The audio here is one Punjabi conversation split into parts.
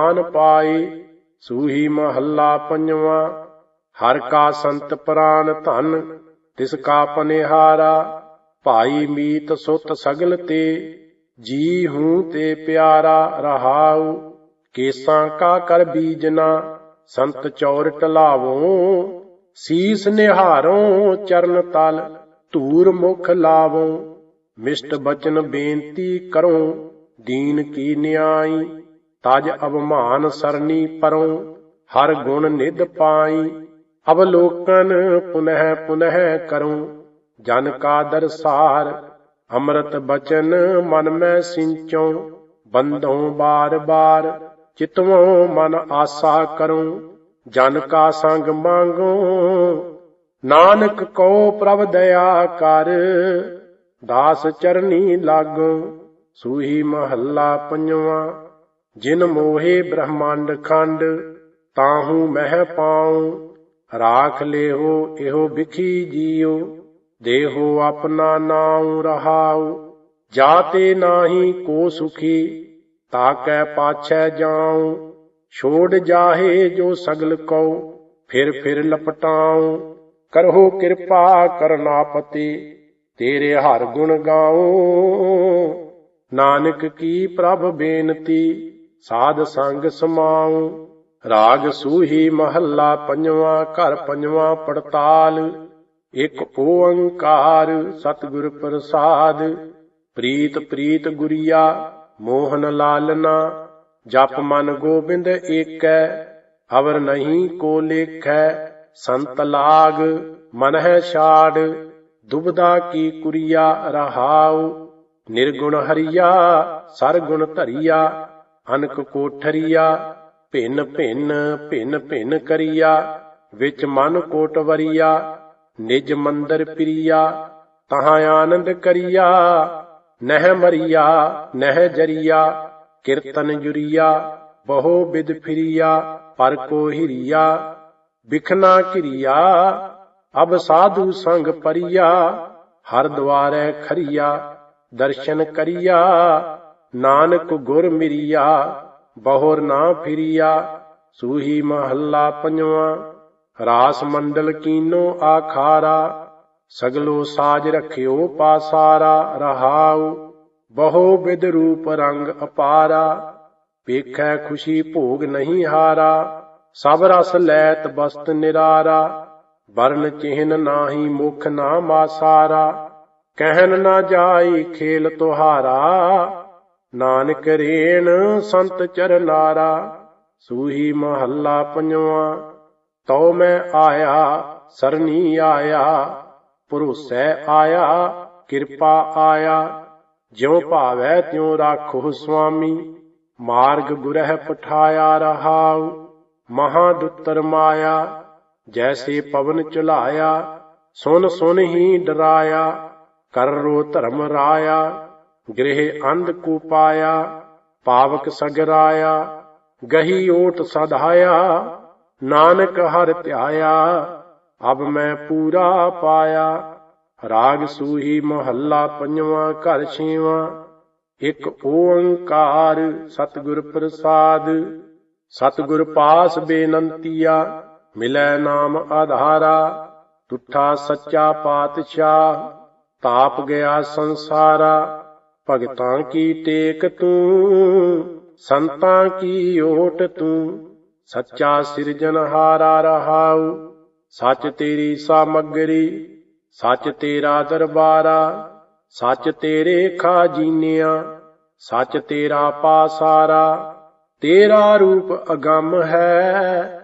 ਆਨ ਪਾਏ ਸੂਹੀ ਮਹੱਲਾ ਪੰਜਵਾ, ਹਰ ਕਾ ਸੰਤ ਪ੍ਰਾਨ ਧਨ, ਤਿਸ ਕਾ ਪਨਿਹਾਰਾ, ਭਾਈ ਮੀਤ ਸੁਤ ਸਗਲ ਤੇ ਜੀ ਹੂੰ ਤੇ ਪਿਆਰਾ ਰਹਾਉ, ਕੇਸਾਂ ਕਾ ਕਰ ਬੀਜਨਾ, ਸੰਤ ਚੌਰ ਟਲਾਵੋ ਸੀਸ ਨਿਹਾਰੋ ਚਰਨ ਤਲ, ਧੂਰ ਮੁਖ ਲਾਵੋ, ਮਿਸ਼ਟ ਬਚਨ ਬੇਨਤੀ ਕਰੋ, ਦੀਨ ਕੀ ਨਿਆਈ ਤਜ ਅਵਮਾਨ ਸਰਨੀ ਪਰੋ, ਹਰ ਗੁਣ ਨਿਧ ਪਾਈ, ਅਵਲੋਕਨ ਪੁਨਹ ਪੁਨਹ ਕਰੂੰ। ਜਨ ਕਾ ਦਰਸਾਰ ਅੰਮ੍ਰਿਤ ਬਚਨ ਮਨ ਮੈਂ ਸਿੰਚੋ। ਬੰਧੋਂ ਬਾਰ ਬਾਰ, ਚਿਤਵੋਂ ਮਨ ਆਸਾ ਕਰੂੰ। ਜਨ ਕਾ ਸੰਗ ਮੰਗੋ, ਨਾਨਕ ਕੋ ਪ੍ਰਭ ਦਇਆ ਕਰ। ਦਾਸ ਚਰਨੀ ਲਾਗੋ, ਸੂਹੀ ਮਹੱਲਾ ਪੰਜਵਾ। ਜਿਨ ਮੋਹੇ ਬ੍ਰਹਮੰਡ ਖੰਡ, ਤਾਹੂ ਮਹਿ ਪਾਉ, ਰਾਖ ਲੇਹੋ, ਇਹੋ ਵਿਖੀ ਜੀਉ, ਦੇਹੋ ਆਪਣਾ ਨਾਉ ਰਹਾਉ, ਜਾਤੇ ਨਾਹੀ ਕੋ ਸੁਖੀ, ਤਾਕੈ ਪਾਛੈ ਜਾਉ, ਛੋੜ ਜਾਹੇ ਜੋ ਸਗਲ ਕਉ, ਫਿਰ ਫਿਰ ਲਪਟਾਉ, ਕਰਹੁ ਕਿਰਪਾ ਕਰਨਾਪਤੀ ਤੇਰੇ ਹਰ ਗੁਣ ਗਾਉ, ਨਾਨਕ ਕੀ ਪ੍ਰਭ ਬੇਨਤੀ ਸਾਧ ਸੰਗ ਸਮਾਉ। ਰਾਗ ਸੂਹੀ ਮਹੱਲਾ ਪੰਜਵਾਂ, ਘਰ ਪੰਜਵਾ, ਪੜਤਾਲ। ਇਕ ਓੰਕਾਰ, ਸਤਿਗੁਰ ਪ੍ਰਸਾਦ। ਪ੍ਰੀਤ ਪ੍ਰੀਤ ਗੁਰੀਆ, ਮੋਹਨ ਲਾਲਨਾ। ਜਪ ਮਨ ਗੋਬਿੰਦ ਏਕੈ ਅਵਰ ਨਹੀਂ ਕੋ ਲੇਖੈ। ਸੰਤ ਲਾਗ ਮਨ ਹੈ ਛਾੜ। ਦੁਬਦਾ ਕੀ ਕੁਰੀਆ ਰਹਾਉ। ਨਿਰਗੁਣ ਹਰੀਆ, ਸਰਗੁਣ ਧਰੀਆ। ਅਨਕ ਕੋਠਰੀਆ, ਭਿੰਨ ਭਿੰਨ ਭਿੰਨ ਭਿੰਨ ਕਰੀਆ, ਵਿੱਚ ਮਨ ਕੋਟ ਵਰੀਆ, ਨਿਜ ਮੰਦਰ ਪ੍ਰਿਆ, ਤਹਾਂ ਆਨੰਦ ਕਰੀਆ, ਨਹਿ ਮਰੀਆ, ਨਹਿ ਜਰੀਆ, ਕੀਰਤਨ ਜੁਰੀਆ, ਬਹੁ ਬਿਦ ਫਿਰੀਆ, ਪਰ ਕੋ ਹਿਰੀਆ, ਬਿਖਨਾ ਕਿਰੀਆ ਅਬ ਸਾਧੂ ਸੰਗ ਪਰੀਆ ਹਰ ਦੁਆਰੈ ਖਰੀਆ, ਦਰਸ਼ਨ ਕਰੀਆ ਨਾਨਕ ਗੁਰ ਮਿਰੀਆ, ਬਹੁਰ ਨਾ ਫਿਰੀਆ, ਸੂਹੀ ਮਹੱਲਾ ਪੰਜਵਾ, ਰਾਸ ਮੰਡਲ ਕੀਨੋ ਆਖਾਰਾ, ਸਗਲੋ ਸਾਜ ਰਖਿਓ ਪਾਸਾਰਾ, ਰਹਾਉ, ਬਹੁ ਬਿਦ ਰੂਪ ਰੰਗ ਅਪਾਰਾ, ਵੇਖੈ ਖੁਸ਼ੀ ਭੋਗ ਨਹੀਂ ਹਾਰਾ, ਸਭ ਰਸ ਲੈਤ ਬਸਤ ਨਿਰਾਰਾ, ਵਰਨ ਚਿਹਨ ਨਾਹੀ ਮੁਖ ਨਾ ਮਾਸਾਰਾ ਕਹਿਨ ਨਾ ਜਾਈ ਖੇਲ ਤੁਹਾਰਾ ਨਾਨਕ ਰੇਣ ਸੰਤ ਚਰਨਾਰਾ ਸੂਹੀ ਮਹੱਲਾ ਪੰਜਵਾ। ਤਉ ਮੈਂ ਆਇਆ ਸਰਨੀ ਆਇਆ, ਭਰੋਸੈ ਆਇਆ, ਕਿਰਪਾ ਆਇਆ। ਜਿਉ ਭਾਵੈ ਤਿਉ ਰਾਖੋ ਸੁਆਮੀ, ਮਾਰਗ ਗੁਰਹਿ ਪਠਾਇਆ ਰਹਾਉ। ਮਹਾ ਦੁੱਤਰ ਮਾਇਆ, ਜੈਸੇ ਪਵਨ ਚੁਲਾਇਆ, ਸੁਨ ਸੁਨ ਹੀ ਡਰਾਇਆ, ਕਰ ਰੋ ਧਰਮ ਰਾਇਆ। ਗ੍ਰਹਿ ਅੰਧ ਕੋ ਪਾਇਆ, ਪਾਵਕ ਸਗਰਾਇਆ ਗਹੀ ਓਟ ਸਧਾਇਆ, ਨਾਨਕ ਹਰ ਧਿਆਇਆ, ਅਬ ਮੈਂ ਪੂਰਾ ਪਾਇਆ, ਰਾਗ ਸੂਹੀ ਮਹੱਲਾ ਪੰਜਵਾਂ, ਘਰ ਛੇਵਾਂ, ਇੱਕ ਓੰਕਾਰ ਸਤਿਗੁਰ ਪ੍ਰਸਾਦ, ਸਤਿਗੁਰ ਪਾਸ ਬੇਨੰਤੀਆ, ਮਿਲੈ ਨਾਮ ਆਧਾਰਾ, ਤੁਠਾ ਸੱਚਾ ਪਾਤਸ਼ਾਹ, ਤਾਪ ਗਿਆ ਸੰਸਾਰਾ ਭਗਤਾਂ ਕੀ ਟੇਕ ਤੂੰ? ਸੰਤਾਂ ਕੀ ਓਟ ਤੂੰ? ਸੱਚਾ ਸਿਰਜਨਹਾਰਾ ਰਹਾਉ। ਸੱਚ ਤੇਰੀ ਸਾਮਗਰੀ, ਸੱਚ ਤੇਰਾ ਦਰਬਾਰਾ, ਸੱਚ ਤੇਰੇ ਖਾਜੀਨਿਆ, ਸੱਚ ਤੇਰਾ ਪਾਸਾਰਾ। ਤੇਰਾ ਰੂਪ ਅਗੰਮ ਹੈ,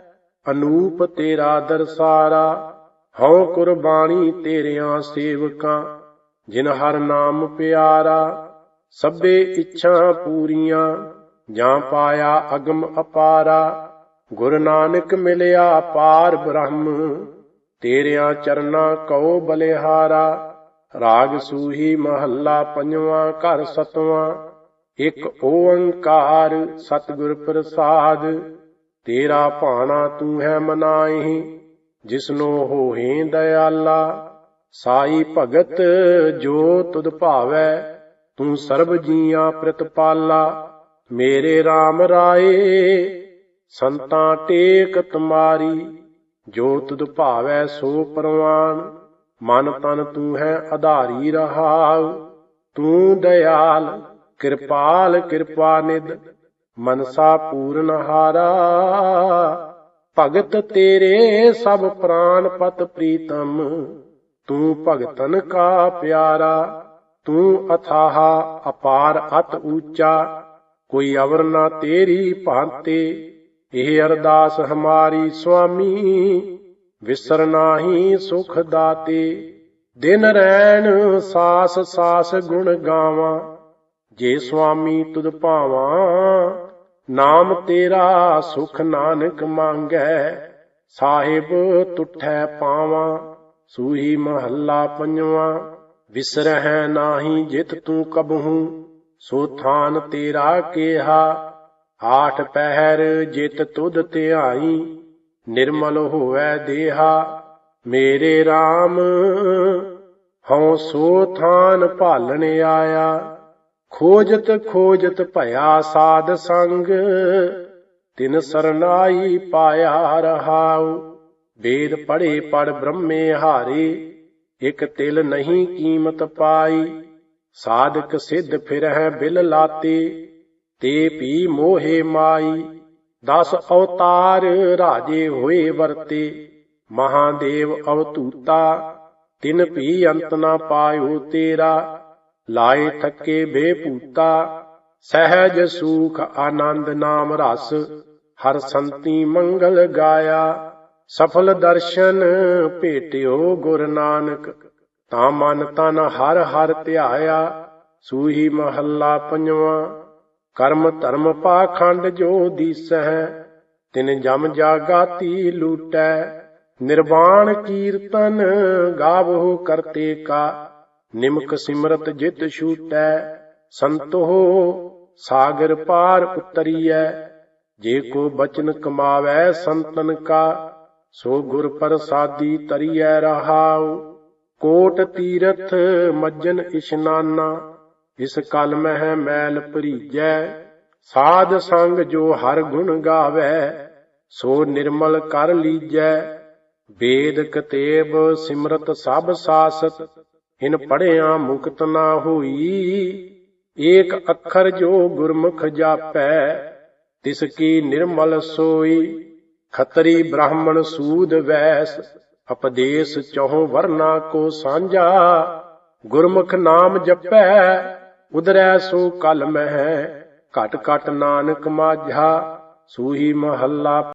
ਅਨੂਪ ਤੇਰਾ ਦਰਸਾਰਾ। ਹਉ ਕੁਰਬਾਨੀ ਤੇਰਿਆਂ ਸੇਵਕਾਂ, ਜਿਨ ਹਰ ਨਾਮ ਪਿਆਰਾ। ਸਭੇ ਇੱਛਾ ਪੂਰੀਆਂ, ਜਾਂ ਪਾਇਆ ਅਗਮ ਅਪਾਰਾ, ਗੁਰ ਨਾਨਕ ਮਿਲਿਆ ਪਾਰ ਬ੍ਰਹਮ, ਤੇਰਿਆਂ ਚਰਨਾ ਕਉ ਬਲਿਹਾਰਾ, ਰਾਗ ਸੂਹੀ ਮਹੱਲਾ ਪੰਜਵਾਂ, ਘਰ ਸਤਵਾਂ, ਇੱਕ ਓੰਕਾਰ ਸਤਿਗੁਰ ਪ੍ਰਸਾਦ, ਤੇਰਾ ਭਾਣਾ ਤੂੰ ਹੈ ਮਨਾਹੀ, ਜਿਸਨੋ ਹੋਹੇ ਦਇਆਲਾ, ਸਾਈ ਭਗਤ ਜੋ ਤੁਧ ਭਾਵੈ ਤੂੰ ਸਰਬ ਜੀਆਂ ਪ੍ਰਤਪਾਲਾ, ਮੇਰੇ RAM ਰਾਏ। ਸੰਤਾਂ ਟੇਕ ਤੁਮਾਰੀ, ਜੋ ਤੁਧ ਭਾਵੈ ਸੋ ਪਰਵਾਨ। ਮਨ ਤਨ ਤੂੰ ਹੈ ਆਧਾਰੀ ਰਹਾਉ। ਤੂੰ ਦਇਆਲ, ਕਿਰਪਾਲ, ਕਿਰਪਾ ਨਿਦ ਮਨਸਾ ਪੂਰਨ ਹਾਰਾ। ਭਗਤ ਤੇਰੇ ਸਭ ਪ੍ਰਾਨ ਪਤ ਪ੍ਰੀਤਮ, ਤੂੰ ਭਗਤਨ ਕਾ ਪਿਆਰਾ। ਤੂੰ ਅਥਾਹ ਅਪਾਰ ਅਤ ਊਚਾ, ਕੋਈ ਅਵਰ ਨਾ ਤੇਰੀ ਭਾਂਤੇ, ਇਹ ਅਰਦਾਸ ਹਮਾਰੀ ਸੁਆਮੀ, ਵਿਸਰ ਨਾਹੀ ਸੁਖ ਦਾਤੇ। ਦਿਨ ਰੈਣ ਸਾਸ ਸਾਸ ਗੁਣ ਗਾਵਾਂ, ਜੇ ਸੁਆਮੀ ਤੁਧ ਭਾਵਾਂ, ਨਾਮ ਤੇਰਾ ਸੁਖ ਨਾਨਕ ਮੰਗੈ, ਸਾਹਿਬ ਤੁਠੈ ਪਾਵਾਂ, ਸੂਹੀ ਮਹੱਲਾ ਪੰਜਵਾਂ। ਵਿਸਰਹਿ ਨਾਹੀ ਜਿਤ ਤੂੰ ਕਬਹੂ, ਸੋ ਥਾਨ ਤੇਰਾ ਕੇਹਾ। ਆਠ ਪਹਿਰ ਜਿਤ ਤੁਧ ਧਿਆਈ, ਨਿਰਮਲ ਹੋਵੈ ਦੇਹਾ। ਮੇਰੇ RAM ਹਉ ਸੋ ਥਾਨ ਭਾਲਣ ਆਇਆ। ਖੋਜਤ ਖੋਜਤ ਭਇਆ ਸਾਧ ਸੰਗ, ਤਿਨ ਸਰਨਾਈ ਪਾਇਆ ਰਹਾਉ। ਵੇਦ ਪੜੇ ਪੜ ਬ੍ਰਹਮੇ ਹਾਰੇ। ਇਕ ਤਿਲ ਨਹੀਂ ਕੀਮਤ ਪਾਈ। ਸਾਧਕ ਸਿੱਧ ਫਿਰਹਿ ਬਿਲ ਲਾਤੇ, ਤੇ ਪੀ ਮੋਹੇ ਮਾਈ। ਦਸ ਅਵਤਾਰ ਰਾਜੇ ਹੋਏ ਵਰਤੇ, ਮਹਾਦੇਵ ਅਵਤੂਤਾ ਤਿਨ ਭੀ ਅੰਤ ਨਾ ਪਾਇਓ ਤੇਰਾ, ਲਾਏ ਥੱਕੇ ਬੇਪੂਤਾ ਸਹਿਜ ਸੂਖ ਆਨੰਦ ਨਾਮ ਰਸ, ਹਰ ਸੰਤੀ ਮੰਗਲ ਗਾਇਆ। ਸਫਲ ਦਰਸ਼ਨ ਭੇਟਿਓ ਗੁਰ ਨਾਨਕ। ਤਾਂ ਮਨ ਤਨ ਹਰ ਹਰ ਧਿਆਇਆ, ਸੂਹੀ ਮਹੱਲਾ ਪੰਜਵਾਂ। ਕਰਮ ਧਰਮ ਪਾਖੰਡ ਜੋ ਦੀਸਹਿ, ਤਿਨ ਜਮ ਜਾਗਾਤੀ ਲੂਟੈ। ਨਿਰਵਾਣ ਕੀਰਤਨ ਗਾਵੋ ਕਰਤੇ ਕਾ, ਨਿਮਕ ਸਿਮਰਤ ਜਿਤ ਛੂਟੈ। ਸੰਤੋ ਸਾਗਰ ਪਾਰ ਉਤਰੀਐ, ਜੇ ਕੋ ਬਚਨ ਕਮਾਵੈ ਸੰਤਨ ਕਾ। ਸੋ ਗੁਰ ਪ੍ਰਸਾਦੀ ਤਰੀਐ ਰਹਾਉ, ਕੋਟ ਤੀਰਥ ਮੱਜਨ ਇਸ਼ਨਾਨਾ, ਇਸ ਕਲ ਮਹਿ ਮੈਲ ਭਰੀਜੈ, ਸਾਧ ਸੰਗ ਜੋ ਹਰ ਗੁਣ ਗਾਵੈ, ਸੋ ਨਿਰਮਲ ਕਰ ਲੀਜੈ, ਵੇਦ ਕਤੇਬ ਸਿਮਰਤ ਸਭ ਸਾਸਤ, ਇਨ ਪੜਿਆ ਮੁਕਤ ਨਾ ਹੋਈ, ਏਕ ਅੱਖਰ ਜੋ ਗੁਰਮੁਖ ਜਾਪੈ, ਤਿਸ ਕੀ ਨਿਰਮਲ ਸੋਈ ਖਤਰੀ ਬ੍ਰਾਹਮਣ ਸੂਦ ਵੈਸ ਉਪਦੇਸ਼ ਚਹੁ ਵਰਨਾ ਕੋ ਸਾਂਝਾ। ਗੁਰਮੁਖ ਨਾਮ ਜਪੈ ਉਦਰੈ ਸੋ ਕਲ ਮਹਿ, ਘਟ ਘਟ ਨਾਨਕ ਮਾਝਾ, ਸੂਹੀ ਮਹੱਲਾ